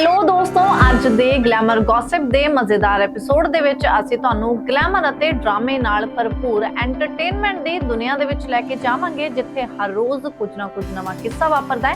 Hello ਦੋਸਤੋ, ਅੱਜ ਦੇ ਗਲੈਮਰ ਗੌਸਿਪ ਦੇ ਮਜ਼ੇਦਾਰ ਐਪੀਸੋਡ ਦੇ ਵਿੱਚ ਅਸੀਂ ਤੁਹਾਨੂੰ ਗਲੈਮਰ ਅਤੇ ਡਰਾਮੇ ਨਾਲ ਭਰਪੂਰ ਐਂਟਰਟੇਨਮੈਂਟ ਦੀ ਦੁਨੀਆ ਦੇ ਵਿੱਚ ਲੈ ਕੇ ਜਾਵਾਂਗੇ, ਜਿੱਥੇ ਹਰ ਰੋਜ਼ ਕੁਝ ਨਾ ਕੁਝ ਨਵਾਂ ਕਿੱਸਾ ਵਾਪਰਦਾ ਹੈ।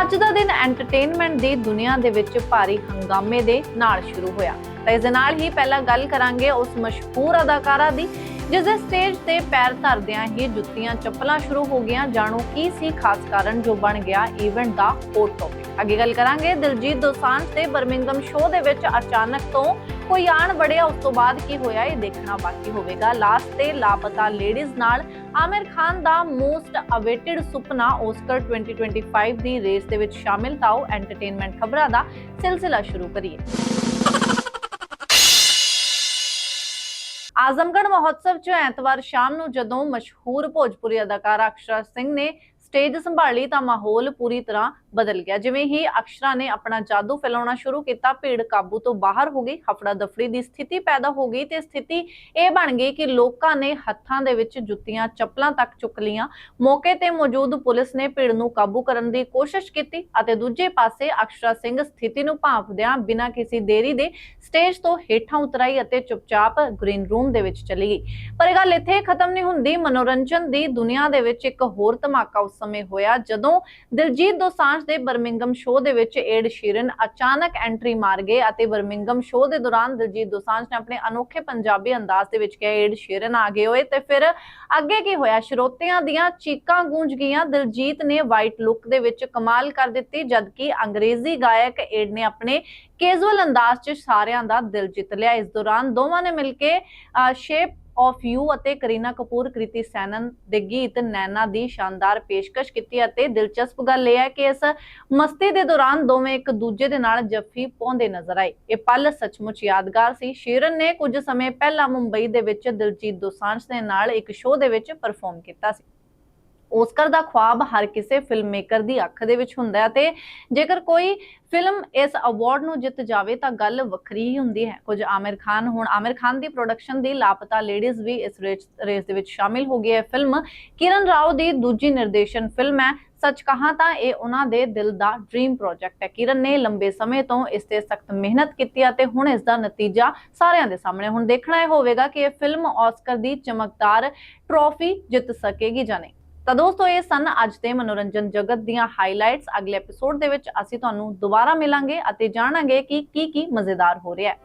ਅੱਜ ਦਾ ਦਿਨ ਐਂਟਰਟੇਨਮੈਂਟ ਦੀ ਦੁਨੀਆ ਦੇ ਵਿੱਚ ਭਾਰੀ ਹੰਗਾਮੇ ਦੇ ਨਾਲ ਸ਼ੁਰੂ ਹੋਇਆ। ਤਾਂ ਇਸ ਦੇ ਨਾਲ ਹੀ ਪਹਿਲਾਂ ਗੱਲ ਕਰਾਂਗੇ ਉਸ ਮਸ਼ਹੂਰ ਅਦਾਕਾਰਾ ਦੀ ਜਿਸ ਦੇ ਸਟੇਜ ਤੇ ਪੈਰ ਧਰਦਿਆਂ ਹੀ ਜੁੱਤੀਆਂ ਚੱਪਲਾਂ ਸ਼ੁਰੂ ਹੋ ਗਈਆਂ। ਜਾਣੋ ਕੀ ਸੀ ਖਾਸ ਕਾਰਨ ਜੋ ਬਣ ਗਿਆ ਇਵੈਂਟ ਦਾ ਹੌਟ ਟੌਪਿਕ ਅੱਗੇ ਗੱਲ ਕਰਾਂਗੇ। ਦਿਲਜੀਤ ਦੋਸਾਂਝ ਤੇ ਬਰਮਿੰਗਮ ਸ਼ੋਅ ਦੇ ਵਿੱਚ ਅਚਾਨਕ ਤੋਂ ਕੋਈ ਆਣ ਵੜਿਆ, ਉਸ ਤੋਂ ਬਾਅਦ ਕੀ ਹੋਇਆ ਇਹ ਦੇਖਣਾ ਬਾਕੀ ਹੋਵੇਗਾ। ਲਾਸਟ ਤੇ ਲਾਪਤਾ ਲੇਡੀਜ਼ ਨਾਲ ਆਮਿਰ ਖਾਨ ਦਾ ਮੋਸਟ ਅਵੇਟਡ ਸੁਪਨਾ ਓਸਕਰ 2025 ਦੀ ਰੇਸ ਦੇ ਵਿੱਚ ਸ਼ਾਮਿਲ। ਤਾਓ ਐਂਟਰਟੇਨਮੈਂਟ ਖਬਰਾਂ ਦਾ ਸਿਲਸਿਲਾ ਸ਼ੁਰੂ ਕਰੀਏ। ਆਜ਼ਮਗੜ੍ਹ ਮਹੋਤਸਵ 'ਚ ਐਤਵਾਰ ਸ਼ਾਮ ਨੂੰ ਜਦੋਂ ਮਸ਼ਹੂਰ ਭੋਜਪੁਰੀ ਅਦਾਕਾਰਾ ਅਕਸ਼ਰਾ ਸਿੰਘ ਨੇ ਸਟੇਜ ਸੰਭਾਲੀ ਤਾਂ ਮਾਹੌਲ ਪੂਰੀ ਤਰ੍ਹਾਂ ਬਦਲ ਗਿਆ। ਜਿਵੇਂ ਹੀ ਅਕਸ਼ਰਾ ਨੇ ਆਪਣਾ ਜਾਦੂ ਫੈਲਾਉਣਾ ਸ਼ੁਰੂ ਕੀਤਾ, ਭੀੜ ਕਾਬੂ ਤੋਂ ਬਾਹਰ ਹੋ ਗਈ, ਹਫੜਾ ਦਫੜੀ ਦੀ ਸਥਿਤੀ ਪੈਦਾ ਹੋ ਗਈ ਤੇ ਸਥਿਤੀ ਇਹ ਬਣ ਗਈ ਕਿ ਲੋਕਾਂ ਨੇ ਹੱਥਾਂ ਦੇ ਵਿੱਚ ਜੁੱਤੀਆਂ, ਚੱਪਲਾਂ ਤੱਕ ਚੁੱਕ ਲੀਆਂ ਮੌਕੇ ਤੇ ਮੌਜੂਦ ਪੁਲਿਸ ਨੇ ਭੀੜ ਨੂੰ ਕਾਬੂ ਕਰਨ ਦੀ ਕੋਸ਼ਿਸ਼ ਕੀਤੀ ਅਤੇ ਦੂਜੇ ਪਾਸੇ ਅਕਸ਼ਰਾ ਸਿੰਘ ਸਥਿਤੀ ਨੂੰ ਭਾਂਪਦਿਆਂ ਬਿਨਾਂ ਕਿਸੇ ਦੇਰੀ ਦੇ ਸਟੇਜ ਤੋਂ ਹੇਠਾਂ ਉਤਰਾਈ ਅਤੇ ਚੁੱਪਚਾਪ ਗ੍ਰੀਨ ਰੂਮ ਦੇ ਵਿੱਚ ਚਲੀ ਗਈ। ਪਰ ਇਹ ਗੱਲ ਇੱਥੇ ਖਤਮ ਨਹੀਂ ਹੁੰਦੀ। ਮਨੋਰੰਜਨ ਦੀ ਦੁਨੀਆ ਦੇ ਵਿੱਚ ਇੱਕ ਹੋਰ ਧਮਾਕਾ ਉਸ ਸਮੇਂ ਹੋਇਆ, ਜਦੋਂ ਦਿਲਜੀਤ ਦੋਸਾਂਝ ਦੇ ਬਰਮਿੰਗਮ ਸ਼ੋਅ ਦੇ ਵਿੱਚ ਏਡ ਸ਼ੀਰਨ ਅਚਾਨਕ ਐਂਟਰੀ ਮਾਰ ਗਏ ਅਤੇ ਬਰਮਿੰਗਮ ਸ਼ੋਅ ਦੇ ਦੌਰਾਨ ਦਿਲਜੀਤ ਦੋਸਾਂਝ ਨੇ ਆਪਣੇ ਅਨੋਖੇ ਪੰਜਾਬੀ ਅੰਦਾਜ਼ ਦੇ ਵਿੱਚ ਕਿਹਾ, ਏਡ ਸ਼ੀਰਨ ਆ ਗਏ ਹੋਏ। ਤੇ ਫਿਰ ਅੱਗੇ ਕੀ ਹੋਇਆ? ਸ਼ਰੋਤਿਆਂ ਦੀਆਂ ਚੀਕਾਂ ਗੂੰਜ ਗਈਆਂ। ਦਿਲਜੀਤ ਨੇ ਵਾਈਟ ਲੁੱਕ ਦੇ ਵਿੱਚ ਕਮਾਲ ਕਰ ਦਿੱਤੀ, ਜਦਕਿ ਅੰਗਰੇਜ਼ੀ ਗਾਇਕ ਏਡ ਨੇ ਆਪਣੇ ਕੈਜੂਅਲ ਅੰਦਾਜ਼ 'ਚ ਸਾਰਿਆਂ ਦਾ ਦਿਲ ਜਿੱਤ ਲਿਆ। ਇਸ ਦੌਰਾਨ ਦੋਵਾਂ ਨੇ ਮਿਲ ਕੇ ਸ਼ੇਪ ਆਫ ਯੂ ਅਤੇ ਕਰੀਨਾ ਕਪੂਰ, ਕ੍ਰਿਤੀ ਸੈਨਨ ਦੇ ਗੀਤ ਨੈਨਾ ਦੀ ਸ਼ਾਨਦਾਰ ਪੇਸ਼ਕਸ਼ ਕੀਤੀ ਅਤੇ ਦਿਲਚਸਪ ਗੱਲ ਇਹ ਹੈ ਕਿ ਇਸ ਮਸਤੀ ਦੇ ਦੌਰਾਨ ਦੋਵੇਂ ਇੱਕ ਦੂਜੇ ਦੇ ਨਾਲ ਜੱਫੀ ਪਾਉਂਦੇ ਨਜ਼ਰ ਆਏ। ਇਹ ਪਲ ਸੱਚਮੁੱਚ ਯਾਦਗਾਰ ਸੀ। ਸ਼ੇਰਨ ਨੇ ਕੁਝ ਸਮੇਂ ਪਹਿਲਾਂ ਮੁੰਬਈ ਦੇ ਵਿੱਚ ਦਿਲਜੀਤ ਦੋਸਾਂਝ ਦੇ ਨਾਲ ਇੱਕ ਸ਼ੋਅ ਦੇ ਵਿੱਚ ਪਰਫਾਰਮ ਕੀਤਾ ਸੀ। ਓਸਕਰ ਦਾ ਖੁਆਬ ਹਰ ਕਿਸੇ ਫਿਲਮ ਮੇਕਰ ਦੀ ਅੱਖ ਦੇ ਵਿੱਚ ਹੁੰਦਾ ਹੈ ਤੇ ਜੇਕਰ ਕੋਈ ਫਿਲਮ ਇਸ ਅਵਾਰਡ ਨੂੰ ਜਿੱਤ ਜਾਵੇ ਤਾਂ ਗੱਲ ਵੱਖਰੀ ਹੀ ਹੁੰਦੀ ਹੈ। ਕੁਝ ਆਮਿਰ ਖਾਨ ਹੁਣ, ਆਮਿਰ ਖਾਨ ਦੀ ਪ੍ਰੋਡਕਸ਼ਨ ਦੀ ਲਾਪਤਾ ਲੇਡੀਜ਼ ਵੀ ਇਸ ਰੇਸ ਦੇ ਵਿੱਚ ਸ਼ਾਮਿਲ ਹੋ ਗਈ ਹੈ। ਫਿਲਮ ਕਿਰਨ ਰਾਓ ਦੀ ਦੂਜੀ ਨਿਰਦੇਸ਼ਨ ਫਿਲਮ ਹੈ, ਸੱਚ ਕਹਾਂ ਤਾਂ ਇਹ ਉਹਨਾਂ ਦੇ ਦਿਲ ਦਾ ਡ੍ਰੀਮ ਪ੍ਰੋਜੈਕਟ ਹੈ। ਕਿਰਨ ਨੇ ਲੰਬੇ ਸਮੇਂ ਤੋਂ ਇਸ ਤੇ ਸਖਤ ਮਿਹਨਤ ਕੀਤੀ ਅਤੇ ਹੁਣ ਇਸ ਦਾ ਨਤੀਜਾ ਸਾਰਿਆਂ ਦੇ ਸਾਹਮਣੇ ਹੁਣ ਦੇਖਣਾ ਇਹ ਹੋਵੇਗਾ ਕਿ ਇਹ ਫਿਲਮ ਆਸਕਰ ਦੀ ਚਮਕਦਾਰ ਟਰੋਫੀ ਜਿੱਤ ਸਕੇਗੀ ਜਾਂ ਨਹੀਂ। ਤਾਂ ਦੋਸਤੋ, ਇਹ ਸਨ ਅੱਜ ਦੇ ਮਨੋਰੰਜਨ ਜਗਤ ਦੀਆਂ ਹਾਈਲਾਈਟਸ ਅਗਲੇ ਐਪੀਸੋਡ ਦੇ ਵਿੱਚ ਅਸੀਂ ਤੁਹਾਨੂੰ ਦੁਬਾਰਾ ਮਿਲਾਂਗੇ ਅਤੇ ਜਾਣਾਂਗੇ ਕਿ ਕੀ ਕੀ ਮਜ਼ੇਦਾਰ ਹੋ ਰਿਹਾ ਹੈ।